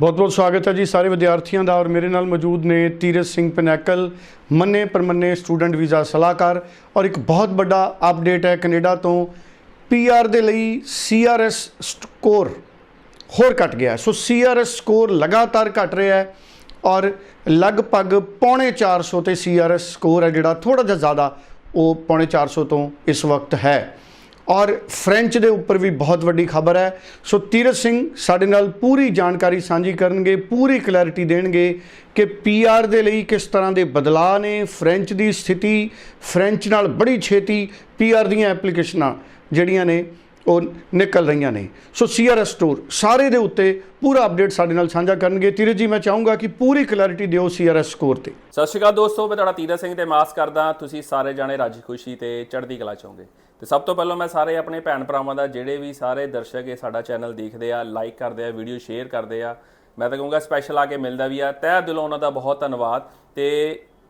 ਬਹੁਤ-ਬਹੁਤ ਸਵਾਗਤ ਹੈ ਜੀ ਸਾਰੇ ਵਿਦਿਆਰਥੀਆਂ ਦਾ ਔਰ ਮੇਰੇ ਨਾਲ ਮੌਜੂਦ ਨੇ ਤੀਰਥ ਸਿੰਘ ਪਨੈਕਲ, ਮੰਨੇ ਪਰਮੰਨੇ ਸਟੂਡੈਂਟ ਵੀਜ਼ਾ ਸਲਾਹਕਾਰ ਔਰ ਇੱਕ ਬਹੁਤ ਵੱਡਾ ਅਪਡੇਟ ਹੈ ਕੈਨੇਡਾ ਤੋਂ ਪੀਆਰ ਦੇ ਲਈ ਸੀਆਰਐਸ ਸਕੋਰ ਹੋਰ ਘਟ ਗਿਆ ਹੈ। ਸੋ ਸੀਆਰਐਸ ਸਕੋਰ ਲਗਾਤਾਰ ਘਟ ਰਿਹਾ ਹੈ ਔਰ ਲਗਭਗ ਪੌਣੇ 400 ਤੇ ਸੀਆਰਐਸ ਸਕੋਰ ਹੈ ਜਿਹੜਾ ਥੋੜਾ ਜਿਹਾ ਜ਼ਿਆਦਾ ਉਹ ਪੌਣੇ 400 ਤੋਂ ਇਸ ਵਕਤ ਹੈ ਔਰ ਫ੍ਰੈਂਚ ਦੇ ਉੱਪਰ ਵੀ ਬਹੁਤ ਵੱਡੀ ਖਬਰ ਹੈ। ਸੋ ਤੀਰਥ ਸਿੰਘ ਸਾਡੇ ਨਾਲ ਪੂਰੀ ਜਾਣਕਾਰੀ ਸਾਂਝੀ ਕਰਨਗੇ, ਪੂਰੀ ਕਲੈਰਿਟੀ ਦੇਣਗੇ ਕਿ ਪੀਆਰ ਦੇ ਲਈ ਕਿਸ ਤਰ੍ਹਾਂ ਦੇ ਬਦਲਾਅ ਨੇ ਫ੍ਰੈਂਚ ਦੀ ਸਥਿਤੀ ਫ੍ਰੈਂਚ ਨਾਲ ਬੜੀ ਛੇਤੀ ਪੀਆਰ ਦੀਆਂ ਐਪਲੀਕੇਸ਼ਨਾਂ ਜਿਹੜੀਆਂ ਨੇ, ਉਹ ਨਿਕਲ ਰਹੀਆਂ ਨੇ। ਸੋ ਸੀਆਰਐਸ ਸਟੋਰ ਸਾਰੇ ਦੇ ਉੱਤੇ ਪੂਰਾ ਅਪਡੇਟ ਸਾਡੇ ਨਾਲ ਸਾਂਝਾ ਕਰਨਗੇ। ਤੀਰਥ ਜੀ, ਮੈਂ ਚਾਹੂੰਗਾ ਕਿ ਪੂਰੀ ਕਲੈਰਿਟੀ ਦਿਓ ਸੀਆਰਐਸ ਸਕੋਰ ਤੇ। ਸਤਿ ਸ਼੍ਰੀ ਅਕਾਲ ਦੋਸਤੋ, ਮੈਂ ਤੁਹਾਡਾ ਤੀਰਥ ਸਿੰਘ ਤੇ ਮਾਸ ਕਰਦਾ ਤੁਸੀਂ ਸਾਰੇ ਜਾਣੇ ਰਾਜੀ ਖੁਸ਼ੀ ਤੇ ਚੜ੍ਹਦੀ ਕਲਾ ਚਾਹੋਗੇ ਤੇ ਸਭ ਤੋਂ ਪਹਿਲਾਂ ਮੈਂ ਸਾਰੇ ਆਪਣੇ ਭੈਣ ਭਰਾਵਾਂ ਦਾ ਜਿਹੜੇ ਵੀ ਸਾਰੇ ਦਰਸ਼ਕ ਇਹ ਸਾਡਾ ਚੈਨਲ ਦੇਖਦੇ ਆ ਲਾਈਕ ਕਰਦੇ ਆ ਵੀਡੀਓ ਸ਼ੇਅਰ ਕਰਦੇ ਆ, ਮੈਂ ਤਾਂ ਕਹੂੰਗਾ ਸਪੈਸ਼ਲ ਆ ਕੇ ਮਿਲਦਾ ਵੀ ਆ। ਤਹਿ ਦਿਲੋਂ ਉਹਨਾਂ ਦਾ ਬਹੁਤ ਧੰਨਵਾਦ। ਤੇ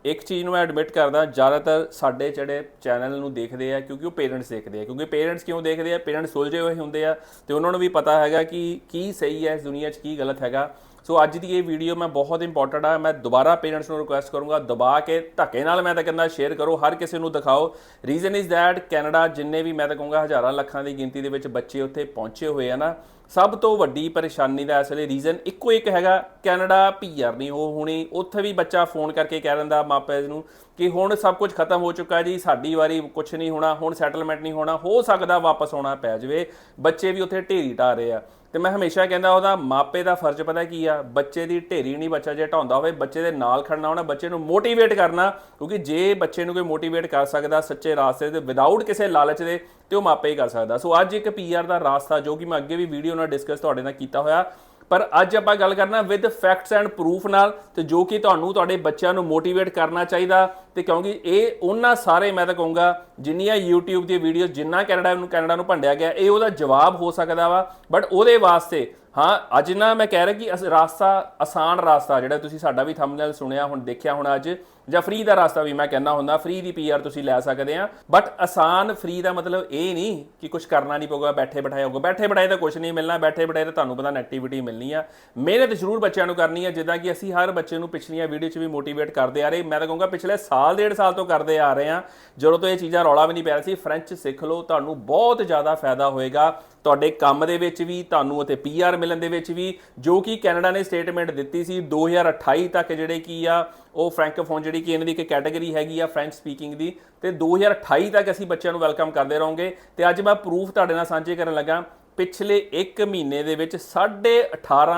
ਇੱਕ ਚੀਜ਼ ਨੂੰ ਮੈਂ ਐਡਮਿਟ ਕਰਦਾ, ਜ਼ਿਆਦਾਤਰ ਸਾਡੇ ਜਿਹੜੇ ਚੈਨਲ ਨੂੰ ਦੇਖਦੇ ਆ ਕਿਉਂਕਿ ਉਹ ਪੇਰੈਂਟਸ ਦੇਖਦੇ ਆ। ਕਿਉਂਕਿ ਪੇਰੈਂਟਸ ਕਿਉਂ ਦੇਖਦੇ ਆ? ਪੇਰੈਂਟਸ ਸੁਲਝੇ ਹੋਏ ਹੁੰਦੇ ਆ। ਤੇ ਉਹਨਾਂ ਨੂੰ ਵੀ ਪਤਾ ਹੈਗਾ ਕਿ ਕੀ ਸਹੀ ਹੈ ਇਸ ਦੁਨੀਆ 'ਚ, ਕੀ ਗਲਤ ਹੈਗਾ। ਸੋ ਅੱਜ ਦੀ ਇਹ ਵੀਡੀਓ ਮੈਂ ਬਹੁਤ ਇੰਪੋਰਟੈਂਟ ਆ, ਮੈਂ ਦੁਬਾਰਾ ਪੇਰੈਂਟਸ ਨੂੰ ਰਿਕੁਐਸਟ ਕਰੂੰਗਾ, ਦਬਾ ਕੇ ਧੱਕੇ ਨਾਲ ਮੈਂ ਤਾਂ ਕਹਿੰਦਾ ਸ਼ੇਅਰ ਕਰੋ, ਹਰ ਕਿਸੇ ਨੂੰ ਦਿਖਾਓ। ਰੀਜ਼ਨ ਇਜ਼ ਥੈਟ ਕੈਨੇਡਾ ਜਿੰਨੇ ਵੀ ਮੈਂ ਤਾਂ ਕਹੂੰਗਾ ਹਜ਼ਾਰਾਂ ਲੱਖਾਂ ਦੀ ਗਿਣਤੀ ਦੇ ਵਿੱਚ ਬੱਚੇ ਉੱਥੇ ਪਹੁੰਚੇ ਹੋਏ ਆ ਨਾ, ਸਭ ਤੋਂ ਵੱਡੀ ਪਰੇਸ਼ਾਨੀ ਦਾ ਇਸ ਵੇਲੇ ਰੀਜ਼ਨ ਇੱਕੋ ਇੱਕ ਹੈਗਾ ਕੈਨੇਡਾ ਪੀਆਰ ਨਹੀਂ, ਉਹ ਹੁਣੀ ਉੱਥੇ ਵੀ ਬੱਚਾ ਫੋਨ ਕਰਕੇ ਕਹਿ ਦਿੰਦਾ ਮਾਪਿਆਂ ਨੂੰ ਕਿ ਹੁਣ ਸਭ ਕੁਝ ਖਤਮ ਹੋ ਚੁੱਕਾ ਜੀ, ਸਾਡੀ ਵਾਰੀ ਕੁਝ ਨਹੀਂ ਹੋਣਾ, ਹੁਣ ਸੈਟਲਮੈਂਟ ਨਹੀਂ ਹੋਣਾ, ਹੋ ਸਕਦਾ ਵਾਪਸ ਆਉਣਾ ਪੈ ਜਾਵੇ, ਬੱਚੇ ਵੀ ਉੱਥੇ ਢੇਰੀ ਢਾ ਰਹੇ ਆ। ਤੇ ਮੈਂ ਹਮੇਸ਼ਾ ਕਹਿੰਦਾ ਉਹਦਾ ਮਾਪੇ ਦਾ ਫਰਜ਼ ਪਤਾ ਕੀ ਆ? ਬੱਚੇ ਦੀ ਢੇਰੀ ਨਹੀਂ ਬੱਚਾ ਜੇ ਢਾਉਂਦਾ ਹੋਵੇ, ਬੱਚੇ ਦੇ ਨਾਲ ਖੜਨਾ ਹੋਣਾ ਬੱਚੇ ਨੂੰ ਮੋਟੀਵੇਟ ਕਰਨਾ, ਕਿਉਂਕਿ ਜੇ ਬੱਚੇ ਨੂੰ ਕੋਈ ਮੋਟੀਵੇਟ ਕਰ ਸਕਦਾ ਸੱਚੇ ਰਾਸਤੇ ਤੇ ਵਿਦਆਊਟ ਕਿਸੇ ਲਾਲਚ ਦੇ ਤੇ ਉਹ ਮਾਪੇ ਹੀ ਕਰ ਸਕਦਾ। ਸੋ ਅੱਜ ਇੱਕ ਪੀਆਰ ਦਾ ਰਾਸਤਾ ਜੋ ਕਿ ਮੈਂ ਅੱਗੇ ਵੀ ਵੀਡੀਓ ਨਾਲ ਡਿਸਕਸ ਤੁਹਾਡੇ ਨਾਲ ਕੀਤਾ ਹੋਇਆ। ਪਰ ਅੱਜ ਆਪਾਂ ਗੱਲ ਕਰਨਾ ਵਿਦ ਫੈਕਟਸ ਐਂਡ ਪ੍ਰੂਫ ਨਾਲ ਤੇ ਜੋ ਕਿ ਤੁਹਾਨੂੰ ਤੁਹਾਡੇ ਬੱਚਿਆਂ ਨੂੰ ਮੋਟੀਵੇਟ ਕਰਨਾ ਚਾਹੀਦਾ ਤੇ ਕਿਉਂਕਿ ਇਹ ਉਹਨਾਂ ਸਾਰੇ ਮੈਂ ਤਾਂ ਕਹੂੰਗਾ ਜਿੰਨੀਆਂ YouTube ਦੀਆਂ ਵੀਡੀਓ ਜਿੰਨਾ ਕੈਨੇਡਾ ਨੂੰ ਕੈਨੇਡਾ ਨੂੰ ਭੰਡਿਆ ਗਿਆ, ਇਹ ਉਹਦਾ ਜਵਾਬ ਹੋ ਸਕਦਾ ਵਾ। ਬਟ ਉਹਦੇ ਵਾਸਤੇ ਹਾਂ, ਅੱਜ ਨਾ ਮੈਂ ਕਹਿ ਰਿਹਾ ਕਿ ਅਸ- ਰਾਸਤਾ, ਆਸਾਨ ਰਾਸਤਾ ਜਿਹੜਾ ਤੁਸੀਂ ਸਾਡਾ ਵੀ ਥੰਬਨੇਲ ਸੁਣਿਆ, ਹੁਣ ਦੇਖਿਆ ਹੁਣ ਅੱਜ, ਜਾਂ ਫ੍ਰੀ ਦਾ ਰਾਸਤਾ ਵੀ ਮੈਂ ਕਹਿੰਦਾ ਹੁੰਦਾ ਫ੍ਰੀ ਦੀ ਪੀਆਰ ਤੁਸੀਂ ਲੈ ਸਕਦੇ ਆ ਬਟ ਆਸਾਨ ਫ੍ਰੀ ਦਾ ਮਤਲਬ ਇਹ ਨਹੀਂ ਕਿ ਕੁਝ ਕਰਨਾ ਨਹੀਂ ਪਊਗਾ, ਬੈਠੇ ਬਿਠਾਏ ਹੋਊਗਾ, ਬੈਠੇ ਬਿਠਾਏ ਤਾਂ ਕੁਝ ਨਹੀਂ ਮਿਲਣਾ, ਬੈਠੇ ਬਿਠਾਏ ਤਾਂ ਤੁਹਾਨੂੰ ਪਤਾ ਐਕਟੀਵਿਟੀ ਮਿਲਣੀ ਆ। ਮਿਹਨਤ ਜ਼ਰੂਰ ਬੱਚਿਆਂ ਨੂੰ ਕਰਨੀ ਆ, ਜਿੱਦਾਂ ਕਿ ਅਸੀਂ ਹਰ ਬੱਚੇ ਨੂੰ ਪਿਛਲੀਆਂ ਵੀਡੀਓ 'ਚ ਵੀ ਮੋਟੀਵੇਟ ਕਰਦੇ ਆ ਰਹੇ, ਮੈਂ ਤਾਂ ਕਹੂੰਗਾ ਪਿਛਲੇ ਸਾਲ, ਡੇਢ ਸਾਲ ਤੋਂ ਕਰਦੇ ਆ ਰਹੇ ਆ, ਜਦੋਂ ਤੋਂ ਇਹ ਚੀਜ਼ਾਂ ਰੌਲਾ ਵੀ ਨਹੀਂ ਪੈ ਰਿਹਾ ਸੀ ਫ੍ਰੈਂਚ ਸਿੱਖ ਲਓ, ਤੁਹਾਨੂੰ ਬਹੁਤ ਜ਼ਿਆਦਾ ਫਾਇਦਾ ਹੋਏਗਾ ਤੁਹਾਡੇ ਕੰਮ ਦੇ ਵਿੱਚ ਵੀ, ਤੁਹਾਨੂੰ ਉੱਥੇ ਪੀਆਰ ਮਿਲਣ ਦੇ ਵਿੱਚ ਵੀ, ਜੋ ਕਿ ਕੈਨੇਡਾ ਨੇ ਸਟੇਟਮੈਂਟ ਦਿੱਤੀ ਸੀ 2028 ਤੱਕ ਜਿਹੜੇ ਕੀ ਆ, ਉਹ ਫ੍ਰੈਂਕੋਫੋਨ ਜਿਹੜੀ ਕਿ ਇਹਨਾਂ ਦੀ ਇੱਕ ਕੈਟਾਗਰੀ ਹੈਗੀ ਆ ਫ੍ਰੈਂਚ ਸਪੀਕਿੰਗ ਦੀ, ਤੇ 2028 ਤੱਕ ਅਸੀਂ ਬੱਚਿਆਂ ਨੂੰ ਵੈਲਕਮ ਕਰਦੇ ਰਹੋਗੇ। ਤੇ ਅੱਜ ਮੈਂ ਪ੍ਰੂਫ ਤੁਹਾਡੇ ਨਾਲ ਸਾਂਝੇ ਕਰਨ ਲੱਗਾ, ਪਿਛਲੇ 1 ਮਹੀਨੇ ਦੇ ਵਿੱਚ 18.5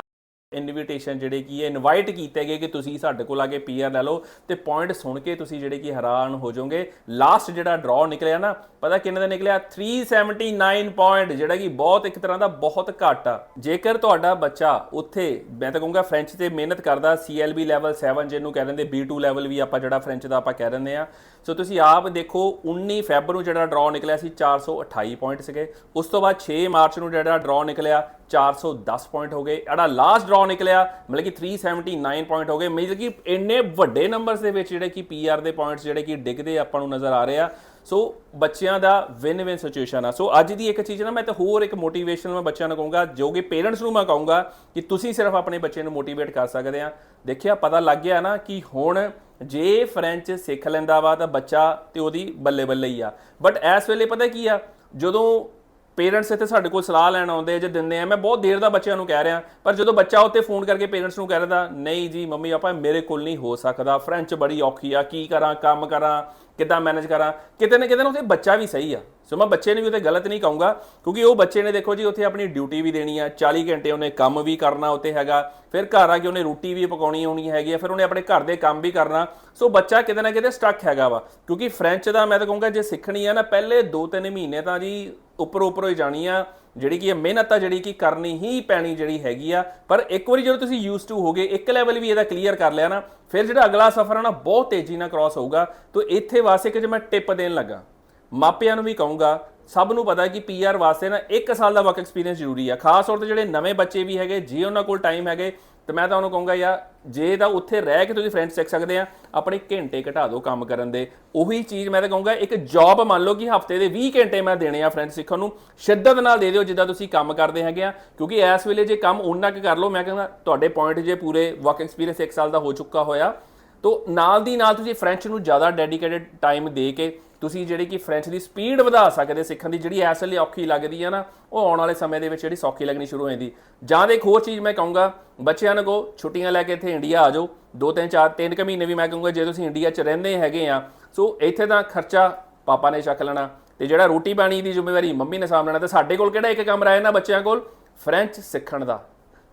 ਇਨਵੀਟੇਸ਼ਨ ਜਿਹੜੇ ਕੀ ਹੈ ਇਨਵਾਈਟ ਕੀਤੇ ਗਏ ਕਿ ਤੁਸੀਂ ਸਾਡੇ ਕੋਲ ਆ ਕੇ ਪੀਆਰ ਲੈ ਲਓ ਤੇ ਪੁਆਇੰਟ ਸੁਣ ਕੇ ਤੁਸੀਂ ਜਿਹੜੇ ਕਿ ਹੈਰਾਨ ਹੋ ਜਾਓਗੇ। ਲਾਸਟ ਜਿਹੜਾ ਡਰਾਅ ਨਿਕਲਿਆ ਨਾ, ਪਤਾ ਕਿੰਨੇ ਦਾ ਨਿਕਲਿਆ? 379 ਪੁਆਇੰਟ ਜਿਹੜਾ ਕਿ ਬਹੁਤ ਇੱਕ ਤਰ੍ਹਾਂ ਦਾ ਬਹੁਤ ਘੱਟ ਆ। ਜੇਕਰ ਤੁਹਾਡਾ ਬੱਚਾ ਉੱਥੇ, ਮੈਂ ਤਾਂ ਕਹੂੰਗਾ ਫ੍ਰੈਂਚ ਤੇ ਮਿਹਨਤ ਕਰਦਾ CLB ਲੈਵਲ 7 ਜਿਹਨੂੰ ਕਹਿ ਦਿੰਦੇ B2 ਲੈਵਲ ਵੀ ਆਪਾਂ ਜਿਹੜਾ ਫ੍ਰੈਂਚ ਦਾ ਆਪਾਂ ਕਹਿ ਦਿੰਦੇ ਆ। ਸੋ ਤੁਸੀਂ ਆਪ ਦੇਖੋ 19 ਫੈਬਰ ਨੂੰ ਜਿਹੜਾ ਡਰਾਅ ਨਿਕਲਿਆ ਸੀ 428 ਪੁਆਇੰਟ ਸੀਗੇ। ਉਸ ਤੋਂ ਬਾਅਦ 6 ਮਾਰਚ ਨੂੰ ਜਿਹੜਾ ਡਰਾਅ ਨਿਕਲਿਆ 410 ਪੁਆਇੰਟ ਹੋ ਗਏ। ਜਿਹੜਾ ਲਾਸਟ ਡਰਾਅ ਨਿਕਲਿਆ, ਮਤਲਬ ਕਿ 379 ਪੁਆਇੰਟ ਹੋ ਗਏ। ਮਤਲਬ ਕਿ ਇੰਨੇ ਵੱਡੇ ਨੰਬਰਸ ਦੇ ਵਿੱਚ ਜਿਹੜੇ ਕਿ ਪੀਆਰ ਦੇ ਪੁਆਇੰਟਸ ਜਿਹੜੇ ਕਿ ਡਿੱਗਦੇ ਆਪਾਂ ਨੂੰ ਨਜ਼ਰ ਆ ਰਹੇ ਆ। ਸੋ ਬੱਚਿਆਂ ਦਾ ਵਿਨ ਵਿਨ ਸਿਚੁਏਸ਼ਨ ਆ। ਸੋ ਅੱਜ ਦੀ ਇੱਕ ਚੀਜ਼ ਨਾ, ਮੈਂ ਤਾਂ ਹੋਰ ਇੱਕ ਮੋਟੀਵੇਸ਼ਨ ਮੈਂ ਬੱਚਿਆਂ ਨੂੰ ਕਹੂੰਗਾ, ਜੋ ਕਿ ਪੇਰੈਂਟਸ ਨੂੰ ਮੈਂ ਕਹੂੰਗਾ ਕਿ ਤੁਸੀਂ ਸਿਰਫ ਆਪਣੇ ਬੱਚੇ ਨੂੰ ਮੋਟੀਵੇਟ ਕਰ ਸਕਦੇ ਆ। ਦੇਖਿਆ, ਪਤਾ ਲੱਗ ਗਿਆ ਨਾ ਕਿ ਹੁਣ ਜੇ ਫ੍ਰੈਂਚ ਸਿੱਖ ਲੈਂਦਾ ਵਾ ਤਾਂ ਬੱਚਾ ਤੇ ਉਹਦੀ ਬੱਲੇ ਬੱਲੇ ਹੀ ਆ। ਬਟ ਇਸ ਵੇਲੇ ਪਤਾ ਕੀ ਆ, ਜਦੋਂ ਪੇਰੈਂਟਸ ਇੱਥੇ ਸਾਡੇ ਕੋਲ ਸਲਾਹ ਲੈਣ ਆਉਂਦੇ ਜੇ ਦਿੰਦੇ ਆ, ਮੈਂ ਬਹੁਤ ਦੇਰ ਦਾ ਬੱਚਿਆਂ ਨੂੰ ਕਹਿ ਰਿਹਾ, ਪਰ ਜਦੋਂ ਬੱਚਾ ਉੱਤੇ ਫੋਨ ਕਰਕੇ ਪੇਰੈਂਟਸ ਨੂੰ ਕਹਿ ਰਿਹਾ ਨਹੀਂ ਜੀ, ਮੰਮੀ ਪਾਪਾ ਮੇਰੇ ਕੋਲ ਨਹੀਂ ਹੋ ਸਕਦਾ ਫ੍ਰੈਂਚ ਬੜੀ ਔਖੀ ਆ, ਕੀ ਕਰਾਂ, ਕੰਮ ਕਰਾਂ, ਕਿੱਦਾਂ ਮੈਨੇਜ ਕਰਾਂ? ਕਿਤੇ ਨਾ ਕਿਤੇ ਨਾ ਉੱਥੇ ਬੱਚਾ ਵੀ ਸਹੀ ਆ। ਸੋ ਮੈਂ ਬੱਚੇ ਨੂੰ ਵੀ ਉੱਥੇ ਗਲਤ ਨਹੀਂ ਕਹੂੰਗਾ, ਕਿਉਂਕਿ ਉਹ ਬੱਚੇ ਨੇ ਦੇਖੋ ਜੀ, ਉੱਥੇ ਆਪਣੀ ਡਿਊਟੀ ਵੀ ਦੇਣੀ ਆ 40 ਘੰਟੇ ਉਹਨੇ ਕੰਮ ਵੀ ਕਰਨਾ ਉੱਥੇ ਹੈਗਾ, ਫਿਰ ਘਰ ਆ ਕੇ ਉਹਨੇ ਰੋਟੀ ਵੀ ਪਕਾਉਣੀ ਹੋਣੀ ਹੈਗੀ ਆ, ਫਿਰ ਉਹਨੇ ਆਪਣੇ ਘਰ ਦੇ ਕੰਮ ਵੀ ਕਰਨਾ। ਸੋ ਬੱਚਾ ਕਿਤੇ ਨਾ ਕਿਤੇ ਸਟਕ ਹੈਗਾ ਵਾ, ਕਿਉਂਕਿ ਫ੍ਰੈਂਚ ਦਾ ਮੈਂ ਤਾਂ ਕਹੂੰਗਾ, ਜੇ ਸਿੱਖਣੀ ਆ ਨਾ, ਪਹਿਲੇ 2-3 ਮਹੀਨੇ ਤਾਂ ਜੀ ਉੱਪਰੋਂ ਉੱਪਰ ਹੀ ਜਾਣੀ ਆ। ਜਿਹੜੀ ਕਿ ਇਹ ਮਿਹਨਤ ਆ, ਜਿਹੜੀ ਕਿ ਕਰਨੀ ਹੀ ਪੈਣੀ ਜਿਹੜੀ ਹੈਗੀ ਆ। ਪਰ ਇੱਕ ਵਾਰੀ ਜਦੋਂ ਤੁਸੀਂ ਯੂਜ਼ ਟੂ ਹੋਗੇ ਇੱਕ ਲੈਵਲ ਵੀ ਇਹਦਾ ਕਲੀਅਰ ਕਰ ਲਿਆ ਨਾ, ਫਿਰ ਜਿਹੜਾ ਅਗਲਾ ਸਫ਼ਰ ਆ ਨਾ, ਬਹੁਤ ਤੇਜ਼ੀ ਨਾਲ ਕ੍ਰਾਸ ਹੋਊਗਾ। ਤੋਂ ਇੱਥੇ ਵਾਸਤੇ ਕਿ ਜੇ ਮੈਂ ਟਿਪ ਦੇਣ ਲੱਗਾ, ਮਾਪਿਆਂ ਨੂੰ ਵੀ ਕਹੂੰਗਾ, ਸਭ ਨੂੰ ਪਤਾ ਹੈ ਕਿ ਪੀਆਰ ਵਾਸਤੇ ਨਾ 1 ਸਾਲ ਦਾ ਵਰਕ ਐਕਸਪੀਰੀਅੰਸ ਜ਼ਰੂਰੀ ਆ। ਖਾਸ ਤੌਰ ਤੇ ਜਿਹੜੇ ਨਵੇਂ ਬੱਚੇ ਵੀ ਹੈਗੇ, ਜੇ ਉਹਨਾਂ ਕੋਲ ਟਾਈਮ ਹੈਗੇ ਤੇ ਮੈਂ ਤਾਂ ਉਹਨੂੰ ਕਹੂੰਗਾ, ਯਾਰ, ਜੇ ਤਾਂ ਉੱਥੇ ਰਹਿ ਕੇ ਤੁਸੀਂ ਫ੍ਰੈਂਚ ਸਿੱਖ ਸਕਦੇ ਆ, ਆਪਣੇ ਘੰਟੇ ਘਟਾ ਦਿਓ ਕੰਮ ਕਰਨ ਦੇ। ਉਹੀ ਚੀਜ਼ ਮੈਂ ਤਾਂ ਕਹੂੰਗਾ, ਇੱਕ ਜੌਬ ਮੰਨ ਲਓ ਕਿ ਹਫ਼ਤੇ ਦੇ 20 ਘੰਟੇ ਮੈਂ ਦੇਣੇ ਆ ਫ੍ਰੈਂਚ ਸਿੱਖਣ ਨੂੰ, ਸ਼ਿੱਦਤ ਨਾਲ ਦੇ ਦਿਓ ਜਿੱਦਾਂ ਤੁਸੀਂ ਕੰਮ ਕਰਦੇ ਹੈਗੇ ਆ, ਕਿਉਂਕਿ ਇਸ ਵੇਲੇ ਜੇ ਕੰਮ ਉਹਨਾਂ ਕੁ ਕਰ ਲਓ, ਮੈਂ ਕਹਿੰਦਾ ਤੁਹਾਡੇ ਪੁਆਇੰਟ ਜੇ ਪੂਰੇ ਵਰਕ ਐਕਸਪੀਰੀਅੰਸ 1 ਸਾਲ ਦਾ ਹੋ ਚੁੱਕਾ ਹੋਇਆ ਤੋ ਨਾਲ ਦੀ ਨਾਲ ਤੁਸੀਂ ਫ੍ਰੈਂਚ ਨੂੰ ਜ਼ਿਆਦਾ ਡੈਡੀਕੇਟਿਡ ਟਾਈਮ ਦੇ ਕੇ ਤੁਸੀਂ ਜਿਹੜੀ ਕਿ ਫ੍ਰੈਂਚ ਦੀ ਸਪੀਡ ਵਧਾ ਸਕਦੇ ਸਿੱਖਣ ਦੀ, ਜਿਹੜੀ ਇਸ ਲਈ ਔਖੀ ਲੱਗਦੀ ਆ ਨਾ, ਉਹ ਆਉਣ ਵਾਲੇ ਸਮੇਂ ਦੇ ਵਿੱਚ ਜਿਹੜੀ ਸੌਖੀ ਲੱਗਣੀ ਸ਼ੁਰੂ ਹੋ ਜਾਂਦੀ। ਜਾਂ ਦੇ ਇੱਕ ਹੋਰ ਚੀਜ਼ ਮੈਂ ਕਹੂੰਗਾ, ਬੱਚਿਆਂ ਨੂੰ ਕੋ ਛੁੱਟੀਆਂ ਲੈ ਕੇ ਇੱਥੇ ਇੰਡੀਆ ਆ ਜਾਓ, ਦੋ ਤਿੰਨ ਚਾਰ ਤਿੰਨ ਕੁ ਮਹੀਨੇ ਵੀ ਮੈਂ ਕਹੂੰਗਾ ਜੇ ਤੁਸੀਂ ਇੰਡੀਆ 'ਚ ਰਹਿੰਦੇ ਹੈਗੇ ਆ, ਸੋ ਇੱਥੇ ਤਾਂ ਖਰਚਾ ਪਾਪਾ ਨੇ ਚੱਕ ਲੈਣਾ ਤੇ ਜਿਹੜਾ ਰੋਟੀ ਪਾਣੀ ਦੀ ਜ਼ਿੰਮੇਵਾਰੀ ਮੰਮੀ ਨੇ ਸਾਂਭ ਲੈਣਾ ਤੇ ਸਾਡੇ ਕੋਲ ਕਿਹੜਾ ਇੱਕ ਕਮਰਾ ਹੈ ਨਾ ਬੱਚਿਆਂ ਕੋਲ? ਫ੍ਰੈਂਚ ਸਿੱਖਣ ਦਾ,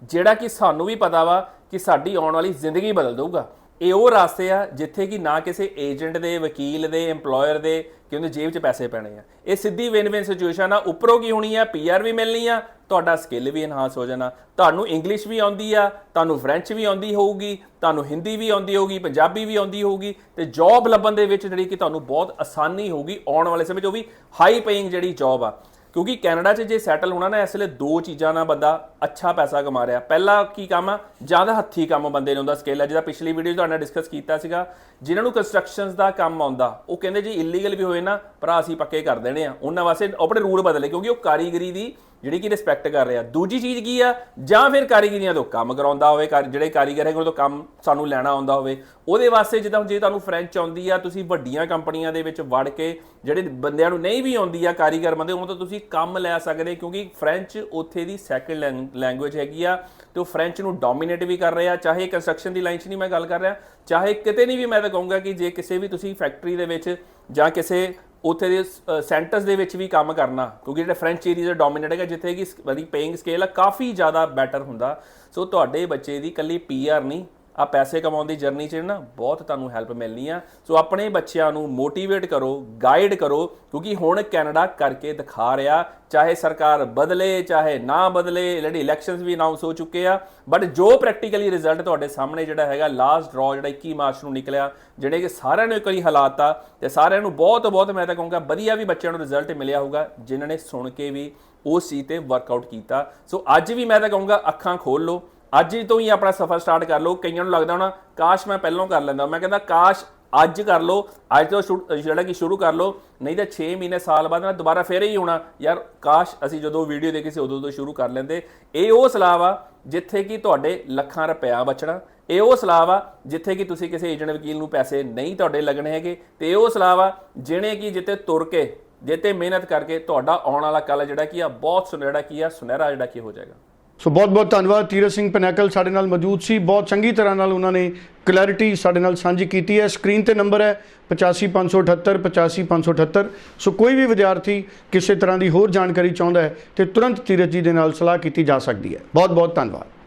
ਜਿਹੜਾ ਕਿ ਸਾਨੂੰ ਵੀ ਪਤਾ ਵਾ ਕਿ ਸਾਡੀ ਆਉਣ ਵਾਲੀ ਜ਼ਿੰਦਗੀ ਬਦਲ ਦੇਊਗਾ। ਇਹ ਉਹ ਰਾਸਤੇ ਆ ਜਿੱਥੇ ਕਿ ਨਾ ਕਿਸੇ ਏਜੰਟ ਦੇ, ਵਕੀਲ ਦੇ, EMPLOYER ਦੇ ਕਿ ਉਹਦੇ ਜੇਬ 'ਚ ਪੈਸੇ ਪੈਣੇ ਆ। ਇਹ ਸਿੱਧੀ ਵਿਨ-ਵਿਨ ਸਿਚੁਏਸ਼ਨ ਆ। ਉੱਪਰੋਂ ਕੀ ਹੋਣੀ ਆ? ਪੀਆਰ ਵੀ ਮਿਲਣੀ ਆ। ਤੁਹਾਡਾ ਸਕਿੱਲ ਵੀ ਇਨਹਾਂਸ ਹੋ ਜਾਣਾ। ਤੁਹਾਨੂੰ ਇੰਗਲਿਸ਼ ਵੀ ਆਉਂਦੀ ਆ, ਤੁਹਾਨੂੰ ਫ੍ਰੈਂਚ ਵੀ ਆਉਂਦੀ ਹੋਊਗੀ, ਤੁਹਾਨੂੰ ਹਿੰਦੀ ਵੀ ਆਉਂਦੀ ਹੋਊਗੀ, ਪੰਜਾਬੀ ਵੀ ਆਉਂਦੀ ਹੋਊਗੀ ਤੇ ਜੌਬ ਲੱਭਣ ਦੇ ਵਿੱਚ ਜਿਹੜੀ ਕਿ ਤੁਹਾਨੂੰ ਬਹੁਤ ਆਸਾਨੀ ਹੋਊਗੀ ਆਉਣ ਵਾਲੇ ਸਮੇਂ 'ਚ ਉਹ ਵੀ ਹਾਈ ਪੇਇੰਗ ਜਿਹੜੀ ਜੌਬ ਆ। ਕਿਉਂਕਿ ਕੈਨੇਡਾ 'ਚ ਜੇ ਸੈਟਲ ਹੋਣਾ ਨਾ, ਇਸ ਲਈ ਦੋ ਚੀਜ਼ਾਂ ਨਾਲ ਬੰਦਾ ਅੱਛਾ ਪੈਸਾ ਕਮਾ ਰਿਹਾ। ਪਹਿਲਾ ਕੀ ਕੰਮ ਆ? ਜ਼ਿਆਦਾ ਹੱਥੀ ਕੰਮ ਬੰਦੇ ਨੇ ਹੁੰਦਾ ਸਕਿੱਲ ਆ, ਜਿਹਦਾ ਪਿਛਲੀ ਵੀਡੀਓ 'ਚ ਤੁਹਾਡੇ ਨਾਲ ਡਿਸਕਸ ਕੀਤਾ ਸੀਗਾ। ਜਿਨ੍ਹਾਂ ਨੂੰ ਕੰਸਟਰਕਸ਼ਨਸ ਦਾ ਕੰਮ ਆਉਂਦਾ, ਉਹ ਕਹਿੰਦੇ ਜੀ ਇਲੀਗਲ ਵੀ ਹੋਏ ਨਾ, ਭਰਾ ਅਸੀਂ ਪੱਕੇ ਕਰ ਦੇਣੇ ਆ। ਉਹਨਾਂ ਵਾਸਤੇ ਆਪਣੇ ਰੂਲ ਬਦਲੇ, ਕਿਉਂਕਿ ਉਹ ਕਾਰੀਗਰੀ ਦੀ ਜਿਹੜੀ ਕਿ ਰਿਸਪੈਕਟ ਕਰ ਰਿਹਾ ਦੂਜੀ ਚੀਜ਼ ਕੀ ਆ? ਜਾਂ ਫਿਰ ਕਾਰੀਗਰੀਆਂ ਤੋਂ ਕੰਮ ਕਰਾਉਂਦਾ ਹੋਵੇ, ਕਾਰ- ਜਿਹੜੇ ਕਾਰੀਗਰ ਹੈਗੇ ਉਹਨਾਂ ਤੋਂ ਕੰਮ ਸਾਨੂੰ ਲੈਣਾ ਆਉਂਦਾ ਹੋਵੇ। ਉਹਦੇ ਵਾਸਤੇ ਜਿੱਦਾਂ ਜੇ ਤੁਹਾਨੂੰ ਫ੍ਰੈਂਚ ਆਉਂਦੀ ਆ, ਤੁਸੀਂ ਵੱਡੀਆਂ ਕੰਪਨੀਆਂ ਦੇ ਵਿੱਚ ਵੜ ਕੇ ਜਿਹੜੇ ਬੰਦਿਆਂ ਨੂੰ ਨਹੀਂ ਵੀ ਆਉਂਦੀ ਆ ਕਾਰੀਗਰ ਬੰਦੇ ਉਹਨਾਂ ਤੋਂ ਤੁਸੀਂ ਕੰਮ ਲੈ ਸਕਦੇ, ਕਿਉਂਕਿ ਫ੍ਰੈਂਚ ਉੱਥੇ ਦੀ ਸੈਕੰਡ ਲੈਂਗੁਏਜ ਹੈਗੀ ਆ ਤੇ ਉਹ ਫ੍ਰੈਂਚ ਨੂੰ ਡੋਮੀਨੇਟ ਵੀ ਕਰ ਰਿਹਾ ਚਾਹੇ ਕੰਸਟਰਕਸ਼ਨ ਦੀ ਲਾਈਨ 'ਚ ਨਹੀਂ ਮੈਂ ਗੱਲ ਕਰ ਰਿਹਾ, ਚਾਹੇ ਕਿਤੇ ਨਹੀਂ ਵੀ ਮੈਂ ਤਾਂ ਕਹੂੰਗਾ ਕਿ ਜੇ ਕਿਸੇ ਵੀ ਤੁਸੀਂ ਫੈਕਟਰੀ ਦੇ ਵਿੱਚ ਜਾਂ ਕਿਸੇ ਉੱਥੇ ਦੇ ਸੈਂਟਰਸ ਦੇ ਵਿੱਚ ਵੀ ਕੰਮ ਕਰਨਾ, ਕਿਉਂਕਿ ਜਿਹੜਾ ਫ੍ਰੈਂਚ ਏਰੀਆ ਡੋਮੀਨੇਟ ਹੈਗਾ ਜਿੱਥੇ ਕਿ ਬੜੀ ਪੇਇੰਗ ਸਕੇਲ ਆ, ਕਾਫੀ ਜ਼ਿਆਦਾ ਬੈਟਰ ਹੁੰਦਾ। ਸੋ ਤੁਹਾਡੇ ਬੱਚੇ ਦੀ ਕੱਲੀ ਪੀਆਰ ਨਹੀਂ ਆ ਪੈਸੇ ਕਮਾਉਣ ਦੀ ਜਰਨੀ 'ਚ ਨਾ ਬਹੁਤ ਤੁਹਾਨੂੰ ਹੈਲਪ ਮਿਲਣੀ ਆ। ਸੋ ਆਪਣੇ ਬੱਚਿਆਂ ਨੂੰ ਮੋਟੀਵੇਟ ਕਰੋ ਗਾਈਡ ਕਰੋ, ਕਿਉਂਕਿ ਹੁਣ ਕੈਨੇਡਾ ਕਰਕੇ ਦਿਖਾ ਰਿਹਾ, ਚਾਹੇ ਸਰਕਾਰ ਬਦਲੇ, ਚਾਹੇ ਨਾ ਬਦਲੇ, ਜਿਹੜੀ ਇਲੈਕਸ਼ਨਸ ਵੀ ਅਨਾਉਂਸ ਹੋ ਚੁੱਕੇ ਆ। ਬਟ ਜੋ ਪ੍ਰੈਕਟੀਕਲੀ ਰਿਜ਼ਲਟ ਤੁਹਾਡੇ ਸਾਹਮਣੇ ਜਿਹੜਾ ਹੈਗਾ ਲਾਸਟ ਡਰਾ ਜਿਹੜਾ 21 ਮਾਰਚ ਨੂੰ ਨਿਕਲਿਆ, ਜਿਹੜੇ ਕਿ ਸਾਰਿਆਂ ਨੂੰ ਇੱਕ ਹਾਲਾਤ ਆ, ਤੇ ਸਾਰਿਆਂ ਨੂੰ ਬਹੁਤ ਬਹੁਤ ਮੈਂ ਤਾਂ ਕਹੂੰਗਾ ਵਧੀਆ ਵੀ ਬੱਚਿਆਂ ਨੂੰ ਰਿਜ਼ਲਟ ਮਿਲਿਆ ਹੋਊਗਾ, ਜਿਨ੍ਹਾਂ ਨੇ ਸੁਣ ਕੇ ਵੀ ਉਸ ਚੀਜ਼ ਤੇ ਵਰਕਆਊਟ ਕੀਤਾ। ਸੋ ਅੱਜ ਵੀ ਮੈਂ ਤਾਂ ਕਹੂੰਗਾ ਅੱਖਾਂ ਖੋਲ ਲਓ ਅੱਜ ਹੀ ਤੋਂ ਹੀ ਆਪਣਾ ਸਫ਼ਰ ਸਟਾਰਟ ਕਰ ਲਓ। ਕਈਆਂ ਨੂੰ ਲੱਗਦਾ ਹੋਣਾ, ਕਾਸ਼ ਮੈਂ ਪਹਿਲਾਂ ਕਰ ਲੈਂਦਾ। ਮੈਂ ਕਹਿੰਦਾ, ਕਾਸ਼ ਅੱਜ ਕਰ ਲਓ। ਅੱਜ ਤੋਂ ਸ਼ੁਰੂ- ਜਿਹੜਾ ਕਿ ਸ਼ੁਰੂ ਕਰ ਲਓ। ਨਹੀਂ ਤਾਂ 6 ਮਹੀਨੇ, ਸਾਲ ਬਾਅਦ ਨਾ ਦੁਬਾਰਾ ਫੇਰ ਹੀ ਹੋਣਾ। ਯਾਰ, ਕਾਸ਼ ਅਸੀਂ ਜਦੋਂ ਵੀਡੀਓ ਦੇਖੀ ਸੀ, ਉਦੋਂ ਤੋਂ ਸ਼ੁਰੂ ਕਰ ਲੈਂਦੇ। ਇਹ ਉਹ ਸਲਾਹ ਵਾ ਜਿੱਥੇ ਕਿ ਤੁਹਾਡੇ ਲੱਖਾਂ ਰੁਪਇਆ ਬਚਣਾ। ਇਹ ਉਹ ਸਲਾਹ ਆ, ਜਿੱਥੇ ਕਿ ਤੁਸੀਂ ਕਿਸੇ ਏਜੰਟ ਵਕੀਲ ਨੂੰ ਪੈਸੇ ਨਹੀਂ ਤੁਹਾਡੇ ਲੱਗਣੇ ਹੈਗੇ। ਤੇ ਇਹ ਉਹ ਸਲਾਹ ਵਾ ਜਿਹਨੇ ਕਿ ਜਿੱਤੇ ਤੁਰ ਕੇ ਜਿੱਤੇ ਮਿਹਨਤ ਕਰਕੇ ਤੁਹਾਡਾ ਆਉਣ ਵਾਲਾ ਕੱਲ ਜਿਹੜਾ ਕੀ ਆ, ਬਹੁਤ ਸੁਨਹਿਰਾ ਕੀ ਆ, ਸੁਨਹਿਰਾ ਜਿਹੜਾ ਕੀ ਹੋ ਜਾਏਗਾ। ਸੋ ਬਹੁਤ ਬਹੁਤ ਧੰਨਵਾਦ ਤੀਰਥ ਸਿੰਘ ਪਨੈਕਲ ਸਾਡੇ ਨਾਲ ਮੌਜੂਦ ਸੀ। ਬਹੁਤ ਚੰਗੀ ਤਰ੍ਹਾਂ ਨਾਲ ਉਹਨਾਂ ਨੇ ਕਲੈਰਿਟੀ ਸਾਡੇ ਨਾਲ ਸਾਂਝੀ ਕੀਤੀ ਹੈ। ਸਕਰੀਨ ਤੇ ਨੰਬਰ ਹੈ 85578 85578 ਸੋ ਕੋਈ ਵੀ ਵਿਦਿਆਰਥੀ ਕਿਸੇ ਤਰ੍ਹਾਂ ਦੀ ਹੋਰ ਜਾਣਕਾਰੀ ਚਾਹੁੰਦਾ ਹੈ ਤੇ ਤੁਰੰਤ ਤੀਰਥ ਜੀ ਦੇ ਨਾਲ ਸਲਾਹ ਕੀਤੀ ਜਾ ਸਕਦੀ ਹੈ। ਬਹੁਤ ਬਹੁਤ ਧੰਨਵਾਦ।